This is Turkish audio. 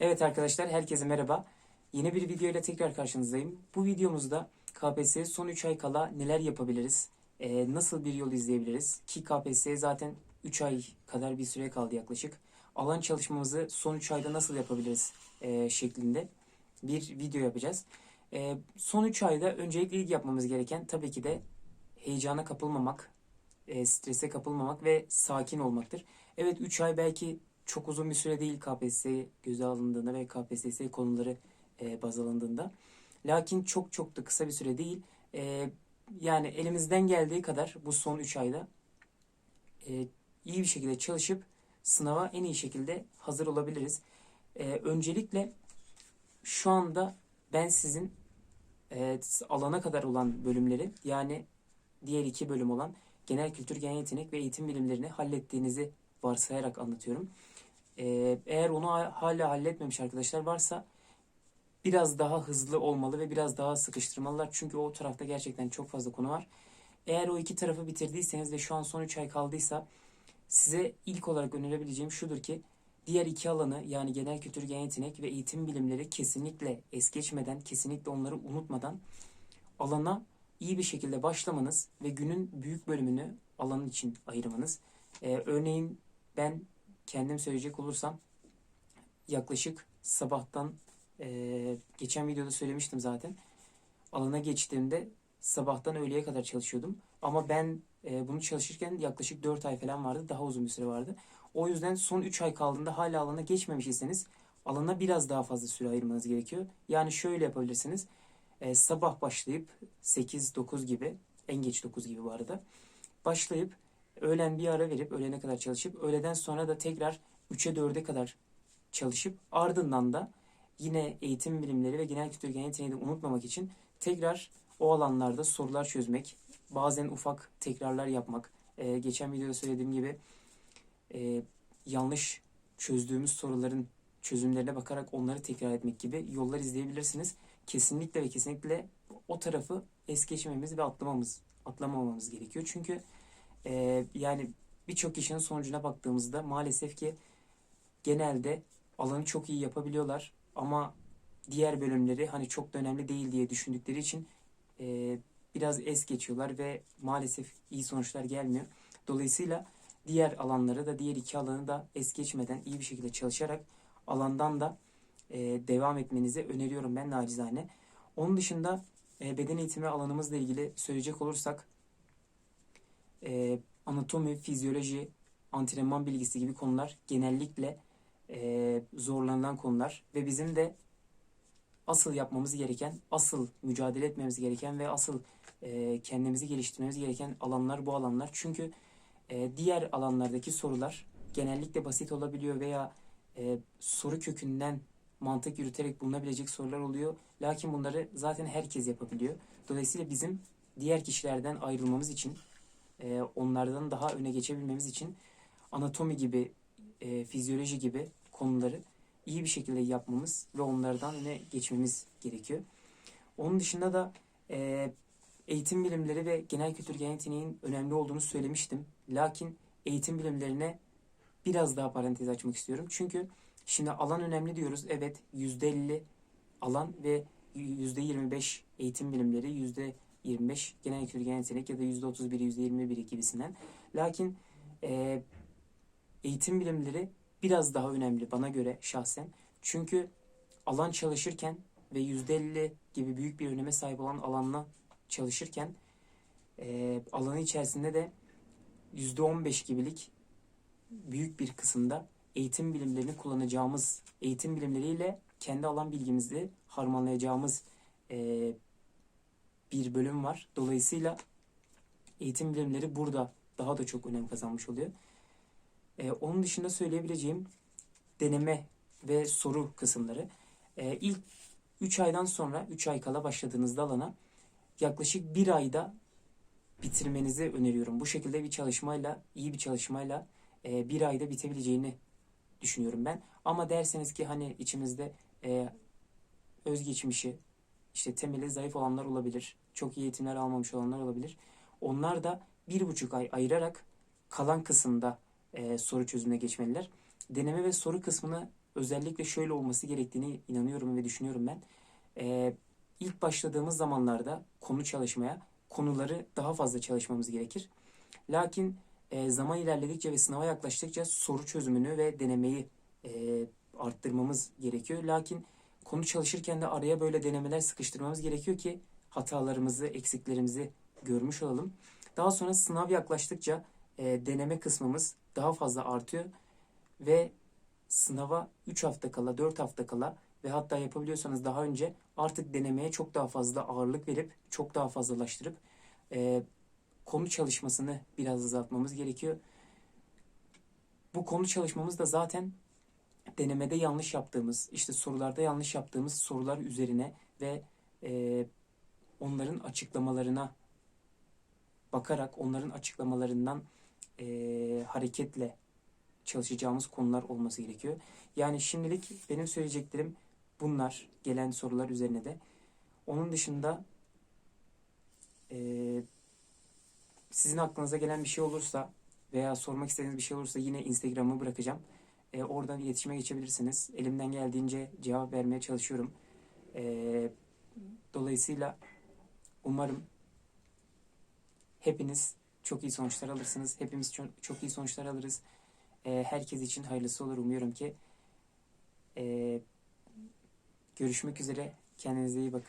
Evet arkadaşlar herkese merhaba. Yeni bir video ile tekrar karşınızdayım. Bu videomuzda KPSS son 3 ay kala neler yapabiliriz? Ee, nasıl bir yol izleyebiliriz? Ki KPSS zaten 3 ay kadar bir süre kaldı yaklaşık. Alan çalışmamızı son 3 ayda nasıl yapabiliriz ee, şeklinde bir video yapacağız. Ee, son 3 ayda öncelikle ilk yapmamız gereken tabii ki de heyecana kapılmamak, e, strese kapılmamak ve sakin olmaktır. Evet 3 ay belki çok uzun bir süre değil KPSS göze alındığında ve KPSS konuları e, baz alındığında. Lakin çok çok da kısa bir süre değil. E, yani elimizden geldiği kadar bu son 3 ayda e, iyi bir şekilde çalışıp sınava en iyi şekilde hazır olabiliriz. E, öncelikle şu anda ben sizin e, alana kadar olan bölümleri yani diğer iki bölüm olan genel kültür, genel yetenek ve eğitim bilimlerini hallettiğinizi varsayarak anlatıyorum. Ee, eğer onu ha- hala halletmemiş arkadaşlar varsa biraz daha hızlı olmalı ve biraz daha sıkıştırmalılar. Çünkü o tarafta gerçekten çok fazla konu var. Eğer o iki tarafı bitirdiyseniz ve şu an son 3 ay kaldıysa size ilk olarak önerebileceğim şudur ki diğer iki alanı yani genel kültür, genel yetenek ve eğitim bilimleri kesinlikle es geçmeden, kesinlikle onları unutmadan alana iyi bir şekilde başlamanız ve günün büyük bölümünü alanın için ayırmanız. Ee, örneğin ben kendim söyleyecek olursam yaklaşık sabahtan e, geçen videoda söylemiştim zaten. Alana geçtiğimde sabahtan öğleye kadar çalışıyordum. Ama ben e, bunu çalışırken yaklaşık 4 ay falan vardı. Daha uzun bir süre vardı. O yüzden son 3 ay kaldığında hala alana geçmemiş iseniz alana biraz daha fazla süre ayırmanız gerekiyor. Yani şöyle yapabilirsiniz. E, sabah başlayıp 8-9 gibi en geç 9 gibi bu arada başlayıp öğlen bir ara verip öğlene kadar çalışıp öğleden sonra da tekrar 3'e 4'e kadar çalışıp ardından da yine eğitim bilimleri ve genel kültür genel yeteneği de unutmamak için tekrar o alanlarda sorular çözmek, bazen ufak tekrarlar yapmak. Ee, geçen videoda söylediğim gibi e, yanlış çözdüğümüz soruların çözümlerine bakarak onları tekrar etmek gibi yollar izleyebilirsiniz. Kesinlikle ve kesinlikle o tarafı es geçmemiz ve atlamamız, atlamamamız gerekiyor. Çünkü e, yani birçok kişinin sonucuna baktığımızda maalesef ki genelde alanı çok iyi yapabiliyorlar ama diğer bölümleri hani çok da önemli değil diye düşündükleri için e, biraz es geçiyorlar ve maalesef iyi sonuçlar gelmiyor. Dolayısıyla diğer alanları da diğer iki alanı da es geçmeden iyi bir şekilde çalışarak alandan da e, devam etmenizi öneriyorum ben nacizane. Onun dışında e, beden eğitimi alanımızla ilgili söyleyecek olursak e, anatomi, fizyoloji, antrenman bilgisi gibi konular genellikle e, zorlanılan konular ve bizim de asıl yapmamız gereken, asıl mücadele etmemiz gereken ve asıl e, kendimizi geliştirmemiz gereken alanlar bu alanlar. Çünkü e, diğer alanlardaki sorular genellikle basit olabiliyor veya e, soru kökünden mantık yürüterek bulunabilecek sorular oluyor. Lakin bunları zaten herkes yapabiliyor. Dolayısıyla bizim diğer kişilerden ayrılmamız için, e, onlardan daha öne geçebilmemiz için anatomi gibi, e, fizyoloji gibi konuları iyi bir şekilde yapmamız ve onlardan öne geçmemiz gerekiyor. Onun dışında da e, eğitim bilimleri ve genel kültür genel yeteneğin önemli olduğunu söylemiştim. Lakin eğitim bilimlerine biraz daha parantez açmak istiyorum. Çünkü şimdi alan önemli diyoruz. Evet %50 alan ve %25 eğitim bilimleri, %25 genel kültür genel yetenek ya da %31'i %21'i gibisinden. Lakin e, eğitim bilimleri biraz daha önemli bana göre şahsen. Çünkü alan çalışırken ve %50 gibi büyük bir öneme sahip olan alanla çalışırken e, alanı içerisinde de %15 gibilik büyük bir kısımda eğitim bilimlerini kullanacağımız, eğitim bilimleriyle kendi alan bilgimizi harmanlayacağımız e, bir bölüm var. Dolayısıyla eğitim bilimleri burada daha da çok önem kazanmış oluyor. E, onun dışında söyleyebileceğim deneme ve soru kısımları. E, ilk 3 aydan sonra 3 ay kala başladığınızda alana yaklaşık 1 ayda bitirmenizi öneriyorum. Bu şekilde bir çalışmayla, iyi bir çalışmayla e, bir ayda bitebileceğini düşünüyorum ben. Ama derseniz ki hani içimizde e, özgeçmişi, işte temeli zayıf olanlar olabilir. Çok iyi eğitimler almamış olanlar olabilir. Onlar da bir buçuk ay ayırarak kalan kısımda e, soru çözümüne geçmeliler. Deneme ve soru kısmını özellikle şöyle olması gerektiğini inanıyorum ve düşünüyorum ben. Ee, ilk başladığımız zamanlarda konu çalışmaya konuları daha fazla çalışmamız gerekir. Lakin e, zaman ilerledikçe ve sınava yaklaştıkça soru çözümünü ve denemeyi e, arttırmamız gerekiyor. Lakin konu çalışırken de araya böyle denemeler sıkıştırmamız gerekiyor ki hatalarımızı, eksiklerimizi görmüş olalım. Daha sonra sınav yaklaştıkça e, deneme kısmımız daha fazla artıyor ve sınava 3 hafta kala, 4 hafta kala ve hatta yapabiliyorsanız daha önce artık denemeye çok daha fazla ağırlık verip çok daha fazlalaştırıp e, konu çalışmasını biraz azaltmamız gerekiyor. Bu konu çalışmamız da zaten denemede yanlış yaptığımız, işte sorularda yanlış yaptığımız sorular üzerine ve e, onların açıklamalarına bakarak, onların açıklamalarından e, hareketle çalışacağımız konular olması gerekiyor. Yani şimdilik benim söyleyeceklerim bunlar, gelen sorular üzerine de. Onun dışında e, sizin aklınıza gelen bir şey olursa veya sormak istediğiniz bir şey olursa yine Instagram'ı bırakacağım. E, oradan iletişime geçebilirsiniz. Elimden geldiğince cevap vermeye çalışıyorum. E, dolayısıyla umarım hepiniz çok iyi sonuçlar alırsınız. Hepimiz çok, iyi sonuçlar alırız. E, herkes için hayırlısı olur umuyorum ki. E, görüşmek üzere. Kendinize iyi bakın.